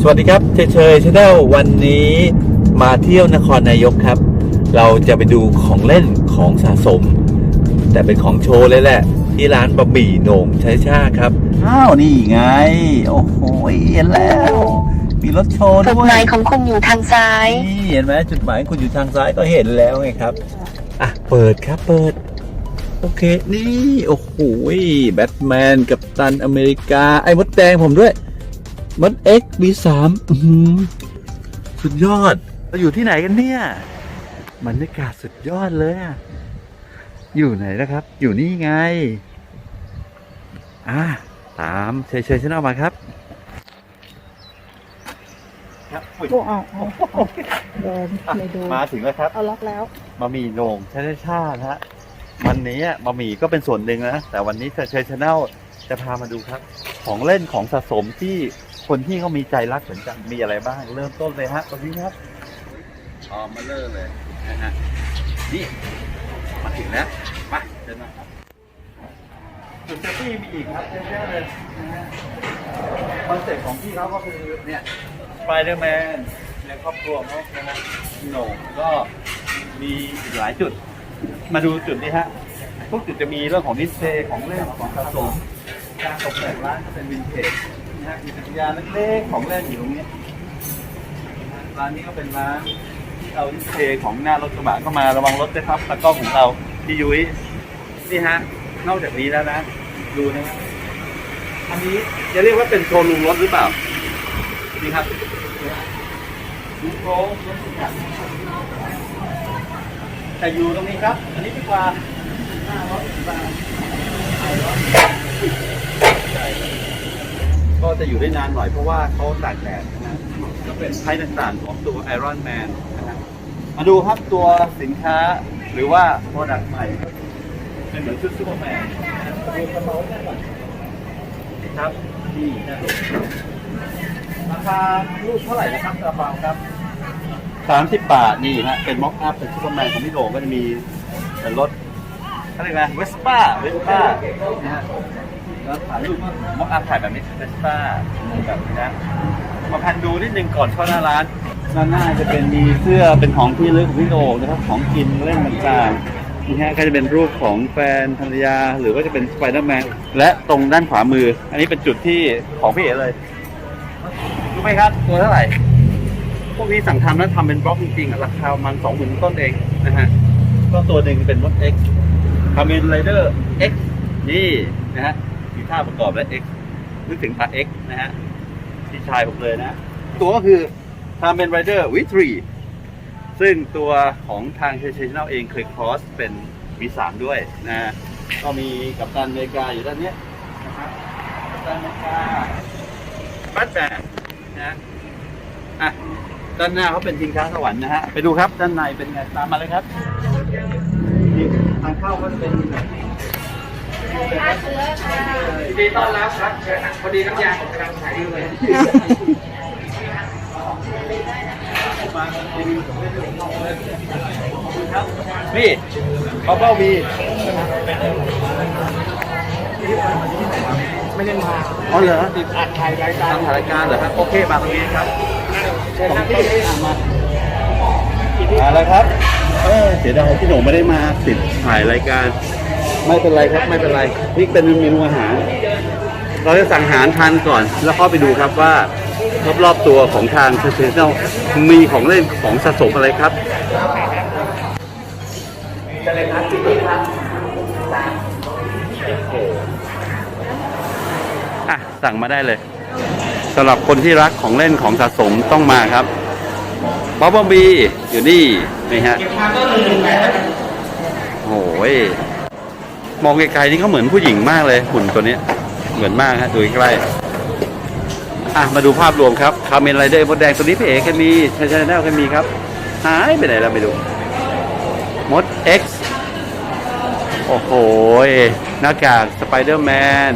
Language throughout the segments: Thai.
สวัสดีครับเชยเชยชาแนลวันนี้มาเที่ยวนครนายกครับ เราจะไปดูของเล่นของสะสม แต่เป็นของโชว์เลยแหละ ที่ร้านบะหมี่โหน่งชัยชาครับ อ้าว นี่ไง โอ้โหเห็นแล้ว มีรถโชว์จุดด้วหมายยของคุณอยู่ทางซ้าย นี่เห็นไหมจุดหมายคุณอยู่ทางซ้ายก็เห็นแล้วไงครับ อะ เปิดครับเปิด โอเค นี่ โอ้โหแบทแมน กับตันอเมริกา ไอ้มดแดงผมด้วยมด X B3 อื้อหือสุดยอด เราอยู่ที่ไหนกันเนี่ยบรรยากาศสุดยอดเลยอะอยู่ไหนนะครับ อยู่นี่ไง อะตามเฉยๆฉันเอามาครับครับอุ๊ยโอ้เอาเอาเอาเดินไปดูมาถึงแล้วครับ เอาล็อกแล้วบะหมี่โหน่งชาชาติฮะ วันนี้อะบะหมี่ก็เป็นส่วนหนึ่งนะ แต่วันนี้เชยชาแนลจะพามาดูครับ ของเล่นของสะสมที่คนที่เขามีใจรักเหมือนกันมีอะไรบ้าง เริ่มต้นเลยฮะตรงนี้ครับออมาเริ่มเลยนะฮะนี่มาถึงแล้วมาเดินมาครับจุดเซฟตี้มีอีกครับเยอะๆเลยนะฮะคอนเซ็ปต์ของพี่เขาก็คือเนี่ยสไปเดอร์แมนในครอบครัวเขานะฮะโหน่งก็มีอีกหลายจุด มาดูจุดนี้ฮะทุกจุดจะมีเรื่องของดิสเพลย์ของเล่นของสะสมการตกแต่งร้านก็เป็นวินเทจนะฮะมีจักรยานเล็กๆของเล่นอยู่ตรงนี้ร้านนี้ก็เป็นร้านที่เอาดิสเพลย์ของหน้ารถกระบะเข้ามาระวังรถด้วยครับตากล้องของเราพี่ยุ้ยนี่ฮะนอกจากนี้แล้วนะ ดูนะอันนี้จะเรียกว่าเป็นโชว์รูมรถหรือเปล่านี่ครับดูโครงรถทุกอย่าง แต่อยู่ตรงนี้ครับ อันนี้ดีกว่า510บาทก็จะอยู่ได้นานหน่อยเพราะว่าเขาตากแดดนะก็เป็นไพ่ต่างๆของตัว Iron Man นะฮะมาดูครับตัวสินค้าหรือว่าโปรดักต์ใหม่ เป็นเหมือนชุดซูเปอร์แมนดูกระเป๋าเนี่ยก่อนนี่ครับนี่นะราคาลูกเท่าไหร่นะครับกระเป๋าครับ สามสิบบาทนี่ฮะเป็นม็อกอัพเป็นซูเปอร์แมนของพี่โด่งก็จะมีเป็นรถเขาเรียกไงเวสป้าเวสป้านะฮะแล้วถ่ายรูปม็อกอัพถ่ายแบบนี้เวสป้าแบบนี้นะมาพันดูนิดนึงก่อนเข้าหน้าร้านด้านหน้าจะเป็นมีเสื้อเป็นของที่ระลึกของพี่โด่งนะครับของกินเล่นต่างๆนี่ฮะก็จะเป็นรูปของแฟนภรรยาหรือว่าจะเป็นสไปเดอร์แมนและตรงด้านขวามือ อันนี้เป็นจุดที่ของพี่เอ๋เลยรู้ไหมครับตัวเท่าไหร่ วกนี้สั่งทำแล้วทำเป็นบล็อกจริงๆอะราคาประมันสองหมื่นต้นเองนะฮะก็ตัวหนึ่งเป็นรถ X คาเมนไรเดอร์ X นี่นะฮะมีท่าประกอบและ X นึกถึงพา X นะฮะพี่ชายผมเลยนะ ตัวก็คือคาเมนไรเดอร์วิทรีซึ่งตัวของทางเชนเชนแนลเองเคยครอสเป็น V3 ด้วยนะฮะก็มีกับตันอเมริกาอยู่ด้านเนี้ยนะครับกัปตันอเมริกาแบทแมนนะฮะอะ ด้านหน้าเขาเป็นชิงช้าสวรรค์นะฮะ ไปดูครับด้านในเป็นไง ตามมาเลยครับนี่ทางเข้าก็จะเป็นแบบนี้ยินดีต้อนรับครับเชิญนะพอดีน้ำยาผมกำลังใช้อยู่เลยมาเป็นของเล่นของเล่นครับนี่บับเบิ้ลบีไม่ได้มาอ๋อเหรอติดอัดถ่ายรายการตามถ่ายรายการเหรอครับโอเคมาตรงนี้ครับเชิญ ของต้นอะมามาแล้วครับ เออเสียดายที่หนูไม่ได้มาติดถ่ายรายการ ไม่เป็นไรครับไม่เป็นไรนี่เป็นเมนูอาหาร เราจะสั่งอาหารทานก่อน แล้วเข้าไปดูครับว่ารอบๆตัวของทางเซนเซนมีของเล่นของสะสมอะไรครับอะสั่งมาได้เลย สำหรับคนที่รักของเล่นของสะสมต้องมาครับบ๊อบบีอยู่นี่นี่ฮะโอ้ยมองไกลๆนี่เขาเหมือนผู้หญิงมากเลยหุ่นตัวนี้เหมือนมากฮะดูใกล้ๆอะมาดูภาพรวมครับคาเมนไรเดอร์มดแดงตัวนี้พี่เอกเคมีชาชาแนลเคมีครับ หายไปไหนแล้วไม่รู้มด X โอ้โหหน้ากากสไปเดอร์แมน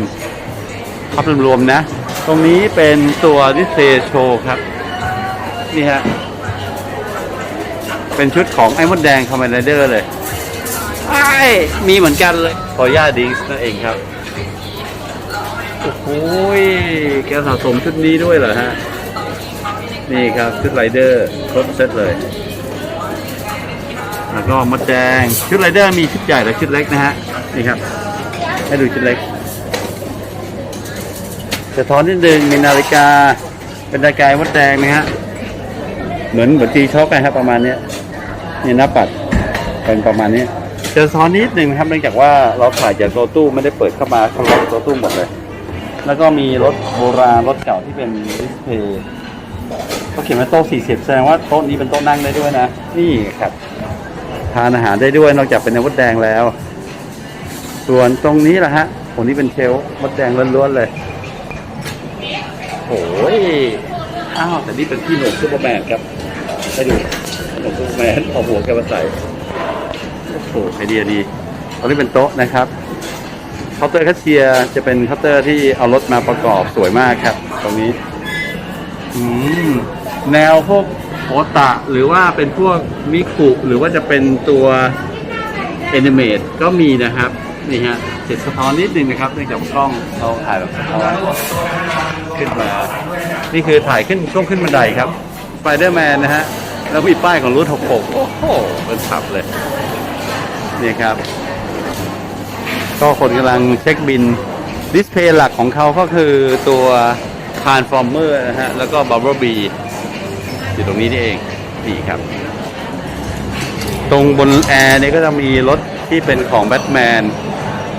ภาพรวมๆนะ ตรงนี้เป็นตัวดิเพลย์โชครับ นี่ฮะ เป็นชุดของไอ้มดแดงคอมเมนเดอร์เลยไอ้มีเหมือนกันเลยขออนุญาดิงส์นั่นเองครับ โอ้โหแกสะสมชุดนี้ด้วยเหรอฮะ นี่ครับ ชุดไรเดอร์ครบเซตเลย แล้วก็มดแดง ชุดไรเดอร์มีชุดใหญ่และชุดเล็กนะฮะ นี่ครับ ให้ดูชุดเล็ก สะท้อนนิดนึงมีนาฬิกา เป็นนาฬิกามดแดงนะฮะ เหมือนเหมือนตีช็อคนะครับประมาณเนี้ยนี่หน้าปัดเป็นประมาณนี้จะสะท้อนนิดนึงครับเนื่องจากว่าเราถ่ายจากตัวตู้ไม่ได้เปิดเข้ามาเขาล็อกตัวตู้หมดเลย แล้วก็มีรถโบราณรถเก่าที่เป็นดิสเพย์เขาเขียนว่าโต๊ะ40 แสดงว่าโต๊ะนี้เป็นโต๊ะนั่งได้ด้วยนะ นี่ครับ ทานอาหารได้ด้วยนอกจากเป็นวุธแดงแล้ว ส่วนตรงนี้แหละฮะตรงนี้เป็นเชลฟ์มดแดงล้วนๆเลย โอ้ยอ้าวแต่นี่เป็นพี่หนุ่มซูเปอร์แมนครับให้ดูหนุ่มซูเปอร์แมนเอาหัวแกมาใส่โอ้โหไอเดียดีตรงนี้เป็นโต๊ะนะครับเคาน์เตอร์แคชเชียร์จะเป็นเคาน์เตอร์ที่เอารถมาประกอบสวยมากครับ ตรงนี้ อืมแนวพวกโอตะ หรือว่าเป็นพวกมิคุหรือว่าจะเป็นตัวแอนิเมตก็มีนะครับ นี่ฮะติดสะท้อนนิดนึงนะครับเนื่องจากกล้องเราถ่ายแบบสะท้อน ขึ้นมา นี่คือถ่ายขึ้นช่วงขึ้นบันไดครับสไปเดอร์แมนนะฮะ แล้วมีป้ายของรุ่น66 โอ้โหเป็นขับเลย นี่ครับ ก็คนกำลังเช็คบิน ดิสเพย์หลักของเขาก็คือตัว Transformer นะฮะ แล้วก็ Bumblebee อยู่ตรงนี้นี่เองนี่ครับ ตรงบนแอร์เนี่ยก็จะมีรถที่เป็นของแบทแมน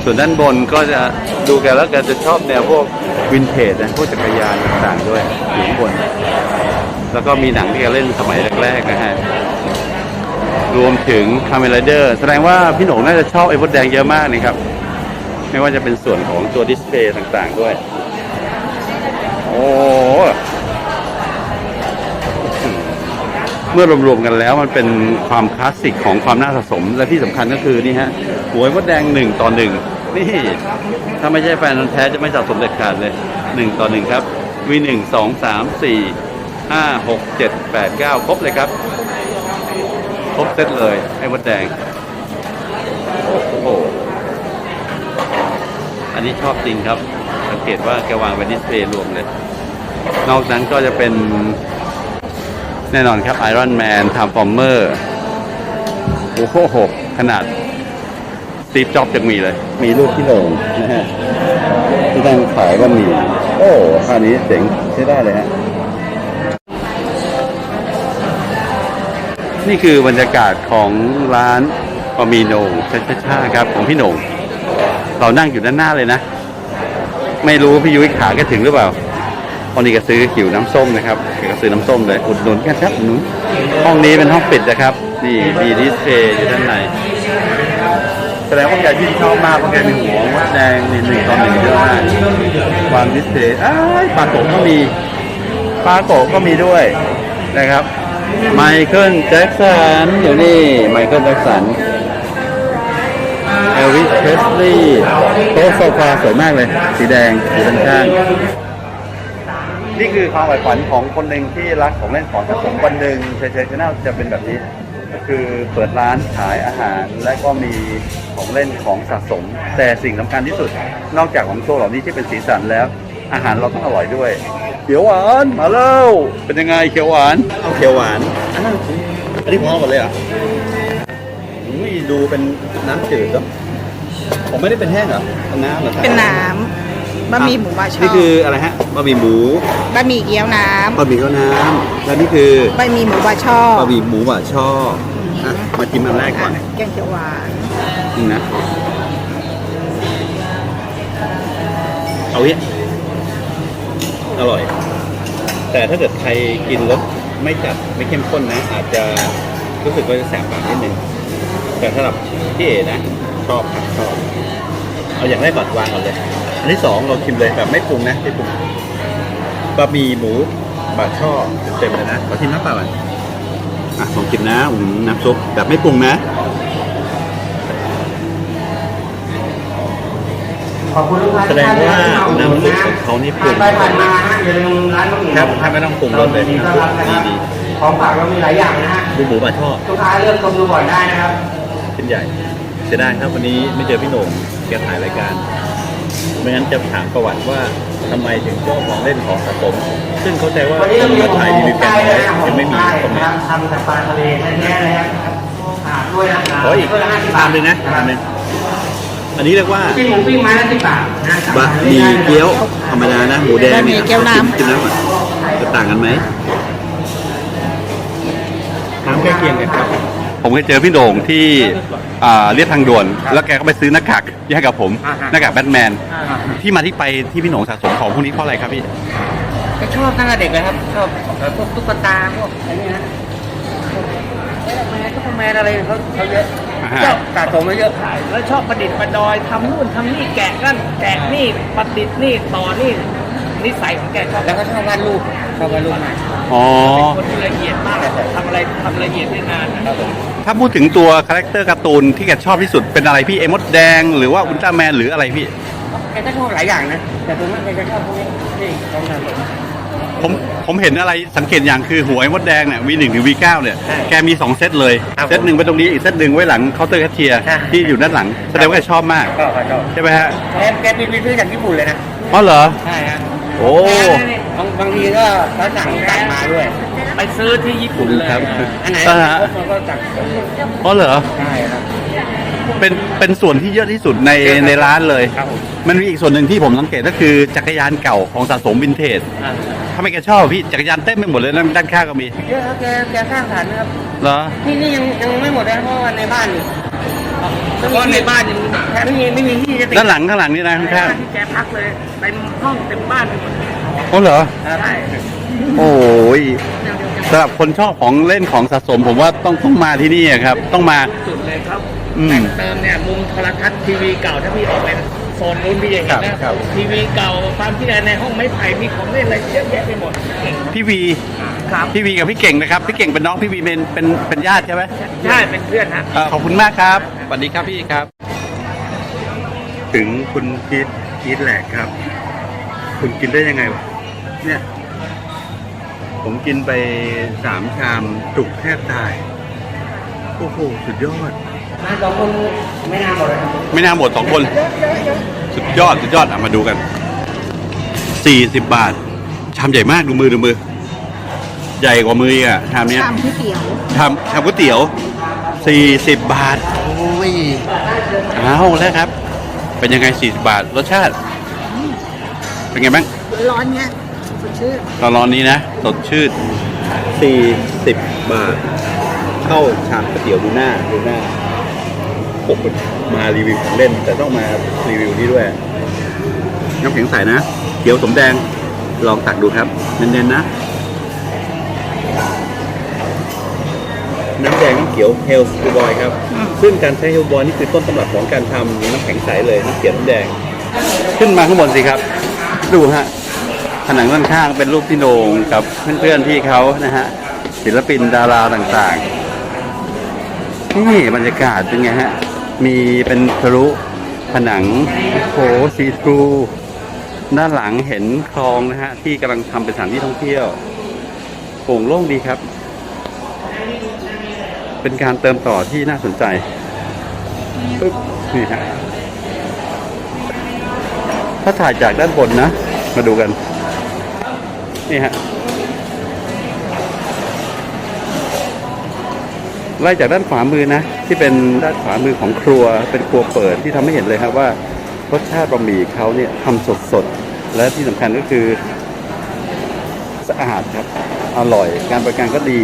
ส่วนด้านบนก็จะดูกันแล้วกันจะชอบแนวพวกวินเทจนะพวกจักรยานต่างๆด้วยอยู่ข้างบน แล้วก็มีหนังที่แกเล่นสมัยแรกๆนะฮะรวมถึงคาเม r เดอร์แสดงว่าพี่หนงน่าจะชอบไอ้มดแดงเยอะมากนี่ครับ ไม่ว่าจะเป็นส่วนของตัวดิสเพย์ต่างๆด้วย โอ้เมื่อรวมๆกันแล้วมันเป็นความคลาสสิกของความน่าสะสม และที่สำคัญก็คือนี่ฮะหวยมดแดงหนึ่งต่อหนึ่ง นี่ ถ้าไม่ใช่แฟนนแท้จะไม่สะสมเด็ดขาดเลยหนึ่งต่อหนึ่งครับวีหนึ่งสองสามสี่ห้าหกเจ็ดแปดเก้าครบเลยครับ ครบเซตเลย ไอ้มดแดง โอ้โห อันนี้ชอบจริงครับ สังเกตว่าแกวางเป็นดิสเพย์รวมเลย นอกนั้นก็จะเป็น แน่นอนครับไอรอนแมนทามฟอร์เมอร์โอ้โหขนาด ตีฟจ็อบยังมีเลย มีรูปที่โหน่งนะฮะที่ตั้งขายก็มี โอ้ค่านี้เจ๋งใช้ได้เลยฮะ นี่คือบรรยากาศของร้านบะหมี่โหน่งชัชชาครับของพี่โหน่งเรานั่งอยู่ด้านหน้าเลยนะ ไม่รู้พี่ยุ้ยขาแกถึงหรือเปล่าวันนี้ก็ซื้อหิวน้ำส้มนะครับแกก็ซื้อน้ำส้มเลยอุดหนุนกันครับอุดหนุนห้องนี้เป็นห้องปิดนะครับ นี่มีดิสเพย์อยู่ด้านใน แสดงว่าแกชื่นชอบมากเพราะแกมีหัวมดแดงนี่หนึ่งต่อหนึ่งเยอะมากควางดิสเพย์อ้ายปลาโกะก็มีปลาโกะก็มีด้วยนะครับ ไมเคิลแจ็คสันอยู่นี่ไมเคิลแจ็คสันเอลวิสเพสลีย์โต๊ะโซฟาสวยมากเลย สีแดงสีด้านข้างนี่คือความใฝ่ฝันของคนหนึ่งที่รักของเล่นของสะสมวันหนึ่งเฉยๆชแนลจะเป็นแบบนี้ ก็คือเปิดร้านขายอาหารและก็มีของเล่นของสะสม แต่สิ่งสำคัญที่สุด นอกจากของโชว์เหล่านี้ที่เป็นสีสันแล้ว อาหารเราต้องอร่อยด้วย เขียวหวานมาแล้วเป็นยังไงเขียวหวานเอาเขียวหวานอันนั้นอันนี้ผมเอาหมดเลยเหรอะอุ้ยดูเป็นน้ำจืดเนาะผมไม่ได้เป็นแห้งเหรอเป็นน้ำเหรอครับเป็นน้ำ บะหมี่หมูบาช่อนี่คืออะไรฮะบะหมี่หมูบะหมี่เกี๊ยวน้บะหมี่ข้าวน้ำแล้วนี่คือบะหมี่หมูบาช่อบะหมี่หมูบะช่ออะมาชิมอันแรกก่อนอะแกงเขียวหวานนี่นะเอาเนี้ยอร่อย แต่ถ้าเกิดใครกินรสไม่จัดไม่เข้มข้นนะ อาจจะรู้สึกว่าจะแสบปากนิดนึงแต่สำหรับพี่เอนะ ชอบครับชอบ เอาอย่างแรกก่อนวางก่อนเลย อันที่สองเราชิมเลยแบบไม่ปรุงนะไม่ปรุงบะหมี่หมูบะช่อเต็มๆเลยนะขอชิมน้ำเปล่าก่อนอะผมชิมนะอืมน้ำซุปแบบไม่ปรุงนะ ขอบคุณลูกค้าแสดงว่าน้ำซุปของเขานี่ปรุผ่างนไปผ่านมาฮะอย่าลืมร้านบะหมี่ครับถ้าไม่ต้องปรุงรสเลยดีต้อนรับนะครับดีของฝากเรามีหลายอย่างนะฮะดูหมูบะช่อลูกค้าเลือกชมดูก่อนได้นะครับเป็นใหญ่เสียดายครับวันนี้ไม่เจอพี่โหน่ง แกถ่ายรายการไม่งั้นจะถามประวัติว่าทำไมถึงชอบของเล่นของสะสม ซึ่งเข้าใจว่าเขาถ่ายรีวิวกันไว้ยังไม่มีตรงนี้ ทำจากปลาทะเลแท้ๆเลยครับอ่าด้วยนะขออีกด้วยละห้าสิบตาบามทหนึ่งนะตามหนึ่งอันนี้เรียกว่าปิ้งหมูปิ้งไม้ละสิบบาทนะบะหมี่เกี๊ยวธรรมดานะหมูแดงบะหมี่เกี๊ยวน้ำกินน้ำก่อนจะต่างกันไหมน้ำใกล้เคียงกันครับ ผมเคยเจอพี่โด่งที่อ่าเรียบทางด่วน แล้วแกก็ไปซื้อหน้ากากให้กับผมหน้ากากแบทแมน ที่มาที่ไปที่พี่โหน่งสะสมของพวกนี้เพราะอะไรครับพี่ ก็ชอบตั้งแต่เด็กเลยครับชอบพวกตุ๊กตาพวกอะไรเนี่ยนะพวกแมนตุ๊กแมนอะไรเขาเขาเยอะอ่าฮะ ชอบสะสมไว้เยอะขายแล้วชอบประดิษฐ์ประดอยทำนู่นทำนี่แกะนั่นแกะนี่ประดิษฐ์นี่ต่อนี่ นิสัยของแกชอบแล้วก็ชอบวาดรูปชอบวาดรูปมากอ๋อ เป็นคนที่ละเอียดมากทำอะไรทำละเอียดได้นานนะ ครับถ้าพูดถึงตัวคาแรคเตอร์การ์ตูนที่แกชอบที่สุดเป็นอะไรพี่เอมดแดง หรือว่าอุลตร้าแมนหรืออะไรพี่ แกก็ชอบหลายอย่างนะ แต่ส่วนมากแกจะชอบพวกนี้นี่ของสะสม ผมผมเห็นอะไรสังเกตอย่างคือหัวไอ้มดแดงเนี่ย V1 ถึง V9 เนี่ย ใช่แกมี 2 เซตเลย ครับผมเซตหนึ่งไว้ตรงนี้ อีกเซตหนึ่งไว้หลังเคาน์เตอร์แคชเชียร์ใช่ ที่อยู่ด้านหลัง แสดงว่าแกชอบมาก ก็ชอบใช่ไหมฮะแกแกมีไปซื้อจากญี่ปุ่นเลยนะ อ๋อเหรอ ใช่ฮะโอ้ บางบางทีก็เขาสั่งสั่งมาด้วย ไปซื้อที่ญี่ปุ่นเลยครับ อันไหนอ่าฮะเขาก็สั่งอ๋อเหรอ ใช่ครับ เป็นเป็นส่วนที่เยอะที่สุดในในร้านเลย ครับผม มันมีอีกส่วนหนึ่งที่ผมสังเกตก็คือจักรยานเก่าของสะสมวินเทจอ่าทำไมแกชอบพี่จักรยานเต็มไปหมดเลยนะด้านข้างก็มีเยอะครับแกแกสร้างฐานนะครับเหรอนี่นี่ยังยังไม่หมดนะเพราะว่าในบ้านอยู่เพราะในบ้านยังแทบไม่มีไม่มีที่จะติดด้านหลังข้างหลังนี่นะในข้างบ้านที่แกพักเลยเต็มห้องเต็มบ้านไปหมดๆอ๋อเหรอ ใช่โอ้ยสำหรับคนชอบของเล่นของสะสม ผมว่าต้องต้องมาที่นี่อะครับ ต้องมา สุดเลยครับ อืมแต่งเติมเนี่ยมุมโทรทัศน์ทีวีเก่าถ้าพี่ออกเป็นโซนนู้นพี่จะเห็นครันะบครับ ทีวีเก่าความที่ในห้องไม้ไผ่มีของเล่นอะไรเยอะแยะไปหมดเก่งพี่วีครับพี่วีกับพี่เก่งนะครับพี่เก่งเป็นน้องพี่วีเป็นเป็นเป็นญาติใช่ไหมใช่เป็นเพื่อนฮะขอบคุณมากครับสวัสดีครับพี่ครับ ถึงคุณพีทพีทแหลกครับ คุณกินได้ยังไงวะเนี่ย ผมกินไปสามชามจุกแทบตาย โอ้โห สุดยอด มาสองคนไม่น่าหมดเลยครับไม่น่าหมดสองคน สุดยอดสุดยอดอะมาดูกันสี่สิบบาท ชามใหญ่มากดูมือดูมือ ใหญ่กว่ามืออีกอะชามเนี้ยชามก๋วยเตี๋ยวทำทำก๋วยเตี๋ยวสี่สิบบาทโอ้ยเอาแล้วครับ เป็นยังไงสี่สิบาทรสชาติ เป็นไงบ้างร้อนเนี้ยสดชื่นตอนร้อนนี้นะสดชื่นสี่สิบบาทเข้าชามก๋วยเตี๋ยวดูหน้าดูหน้า ปกมารีวิวของเล่น แต่ต้องมารีวิวนี่ด้วยน้ำแข็งใสนะเขียวสมแดงลองตักดูครับเน้นๆนะ น้ำแดงน้ำเขียวเฮลส์บอยครับ ซึ่งการใช้เฮลบอยนี่คือต้นตำรับของการทำน้ำแข็งใสเลยน้ำเขียวน้ำแดง ขึ้นมาข้างบนสิครับ ดูฮะผนังด้านข้างเป็นรูปพี่โหนงกับเพื่อนๆพี่เขานะฮะศิลปินดาราต่างๆนี่บรรยากาศเป็นไงฮะ มีเป็นทะลุผนังโหซีทรูด้านหลังเห็นคลองนะฮะ ที่กำลังทำเป็นสถานที่ท่องเที่ยวโปร่งโล่งดีครับ เป็นการเติมต่อที่น่าสนใจปึ๊บนี่ฮะถ้าถ่ายจากด้านบนนะ มาดูกัน นี่ฮะไล่จากด้านขวามือนะ ที่เป็นด้านขวามือของครัวเป็นครัวเปิดที่ทำให้เห็นเลยครับว่ารสชาติบะหมี่เขาเนี่ยทำสดสดๆและที่สำคัญก็คือสะอาดครับอร่อย การบริการก็ดี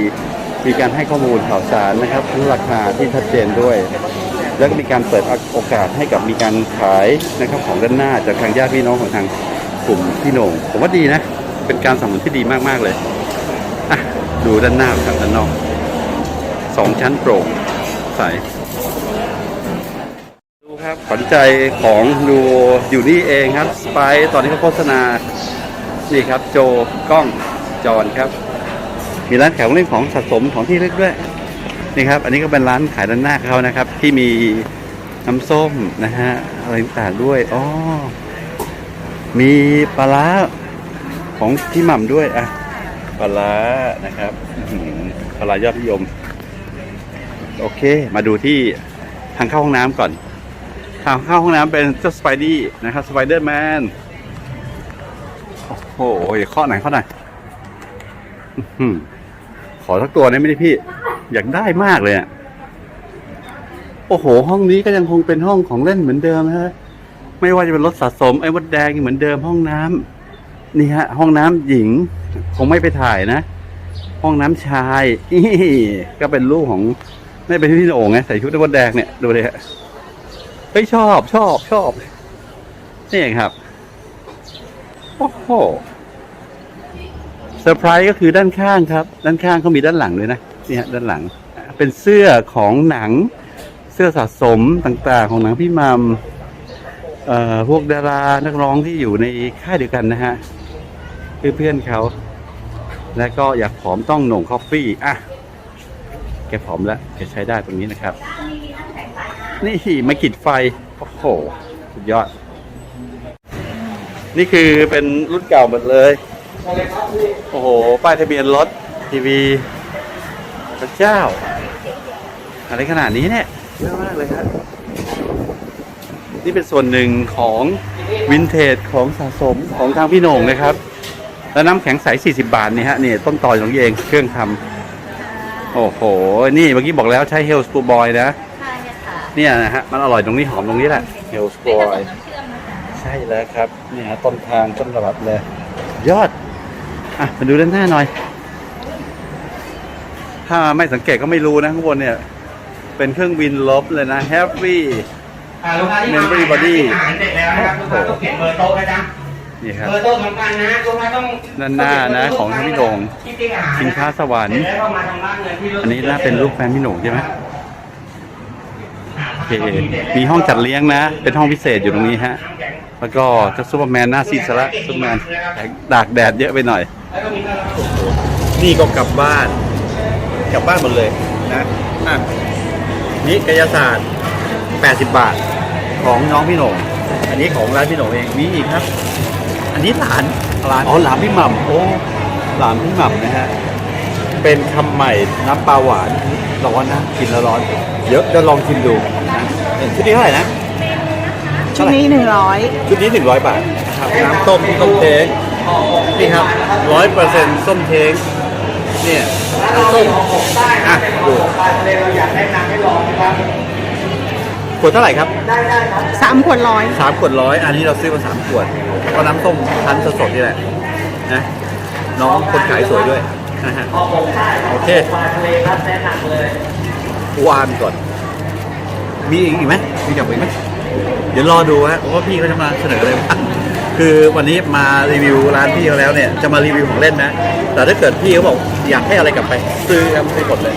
มีการให้ข้อมูลข่าวสารนะครับทั้งราคาที่ชัดเจนด้วย แล้วก็มีการเปิดโอกาสให้กับมีการขายนะครับของด้านหน้าจากทางญาติพี่น้องของทางกลุ่มพี่โหน่งผมว่าดีนะ เป็นการสนับสนุนที่ดีมากๆเลยอะดูด้านหน้ากับด้านนอกสองชั้นโปร่ง ใส ดูครับขวัญใจของดูอยู่นี่เองครับสไปตอนนี้เขาโฆษณา นี่ครับโจกล้องจอนครับ มีร้านขายของเล่นของสะสมของที่เล็กด้วยนี่ครับ อันนี้ก็เป็นร้านขายด้านหน้าเขานะครับ ที่มีน้ำส้มนะฮะอะไรต่างๆด้วยอ๋อมีปลาร้าของพี่หม่ำด้วยอะปลาร้านะครับอื้อหือปลาร้ายอดนิยม โอเค มาดูที่ทางเข้าห้องน้ำก่อน ทางเข้าห้องน้ำเป็นเจ้าสไปดี้นะครับสไปเดอร์แมน โอ้โหข้อไหนข้อไหนอื้อหือขอสักตัวได้ไหมพี่ อยากได้มากเลยอะ โอ้โห ห้องนี้ก็ยังคงเป็นห้องของเล่นเหมือนเดิมนะฮะ ไม่ว่าจะเป็นรถสะสมไอ้มดแดงเหมือนเดิมห้องน้ำนี่ฮะ ห้องน้ำหญิง คงไม่ไปถ่ายนะ ห้องน้ำชายก็เป็นลูกของ ไม่เป็นพี่โหน่งไงใส่ชุดไอ้มดแดงเนี่ยดูเลยฮะเฮ้ยชอบชอบชอบนี่เองครับโอ้โหเซอร์ไพรส์ก็คือด้านข้างครับ ด้านข้างเขามีด้านหลังด้วยนะนี่ฮะด้านหลัง เป็นเสื้อของหนัง เสื้อสะสมต่างๆ ของหนังพี่มัมเอ่อพวกดารานักร้องที่อยู่ในค่ายเดียวกันนะฮะเพื่อนๆเขา และก็อยากผอมต้องหน่งคอฟฟี่อะ แกผอมแล้วแกใช้ได้ตรงนี้นะครับ นี่มาขีดไฟ โอ้โห สุดยอด นี่คือเป็นรุ่นเก่าหมดเลย โอ้โห ป้ายทะเบียนรถ ทีวี พระเจ้า อะไรขนาดนี้เนี่ยเยอะมากเลยครับ นี่เป็นส่วนหนึ่งของวินเทจของสะสมของทางพี่โหน่งนะครับ แล้วน้ำแข็งใส 40 บาทนี่ฮะนี่ต้นต่อของเองเครื่องทำ โอ้โห นี่เมื่อกี้บอกแล้วใช้เฮลสกูบอยนะ ใช่ค่ะเนี่ยนะฮะ มันอร่อยตรงนี้หอมตรงนี้แหละเฮลสกูเป็นบผอยสมน้ำเชื่อมนะคะใช่แล้วครับนี่ฮะต้นทางต้นระบับเลย ยอด อะ มาดูด้านหน้าหน่อย ถ้าไม่สังเกตก็ไม่รู้นะข้างบนเนี่ย เป็นเครื่องบินลบเลยนะ Heavy อ่าลูกค้าที่มา Memory Body อาหารเสร็จแล้วนะครับลูกค้าต้องเขียนเบอร์โต๊ะนะจ๊ะ นี่ครับ เบอร์โต๊ะสำคัญนะลูกค้าต้องด้านหน้านะของทางพี่โด่งที่ติ๊กอาหารสินค้าสวรรค์เสจแล้วก็มาทำร้านเงินที่รถอันนี้น่าเป็นรูปแฟนพี่โหน่งใช่ไหมโอเคมีห้องจัดเลี้ยงนะ เป็นห้องพิเศษอยู่ตรงนี้ฮะ แล้วก็เจะซูเปอร์แมนหน้าซีดซะละซูเปอร์แมนดากแดดเยอะไปหน่อย แล้วก็มีเครื่องรับนี่ก็กลับบ้าน กลับบ้านหมดเลยนะอะนี่กายศาสตร์ 80 บาทของน้องพี่โหน่งอันนี้ของร้านพี่โหน่งเองมีอีกครับอั นนี้หลานหลานอ๋อหลานพี่หม่ำโอ้หลานพี่หม่ำนะฮะเป็นคำใหม่น้ำปลาหวานร้อนนะกินแล้วร้อน เยอะจะลองชิมดูนะชุดนี้เท่าไหร่นะชุดนี้หนึ่งร้อยชุดนี้100บาทนะครับน้ำต้มต้มเท้งนี่ครับร้อยเปอร์เซ็นต์ส้มเท้งเนี่ยน้ำส้มอะดูปลาทะเลเราอยากแนะนำให้ลองนะครับขวดเท่าไหร่ครับได้ได้ครับสามขวดร้อยสามขวดร้อยอันนี้เราซื้อมาสามขวด ก็น้ำส้มคั้นสดๆนี่แหละนะน้องคนขายสวยด้วยนะฮะโอเคปลาทะเลครับแนะนำเลยวานก่อน มีอีกไหมมีกับอีกไหมเดี๋ยวรอดูฮะว่าพี่เขาจะมาเสนออะไรบ้างคือวันนี้มารีวิวร้านพี่เขาแล้วเนี่ยจะมารีวิวของเล่นนะ แต่ถ้าเกิดพี่เขาบอกอยากให้อะไรกลับไป ซื้อครับซื้อหมดเลย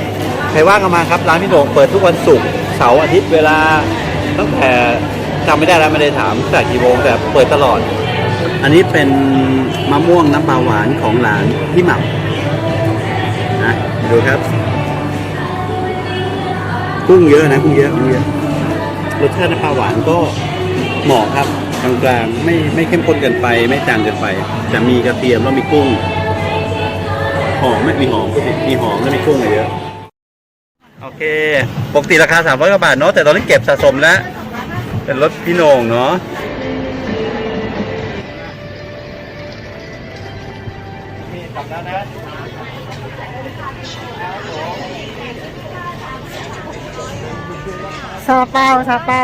ใครว่างก็มาครับ ร้านพี่โหน่งเปิดทุกวันศุกร์เสาร์อาทิตย์เวลาตั้งแต่จำไม่ได้แล้วไม่ได้ถามแต่กี่โมงแต่เปิดตลอด อันนี้เป็นมะม่วงน้ำปลาหวานของหลานพี่หม่ำนะดูครับ กุ้งเยอะนะกุ้งเยอะกุ้งเยอะรสชาติน้ำปลาหวานก็เหมาะครับกลางๆไม่ไม่เข้มข้นเกินไป ไม่จางเกินไปแต่มีกระเทียมแล้วมีกุ้งหอมไม่มีหอมก็มีหอมแล้วมีกุ้งเยอะโอเค ปกติราคา 300กว่าบาทเนาะแต่ตอนนี้เก็บสะสมแล้ว เป็นรถพี่โหน่งเนาะะซาเปาซาเปา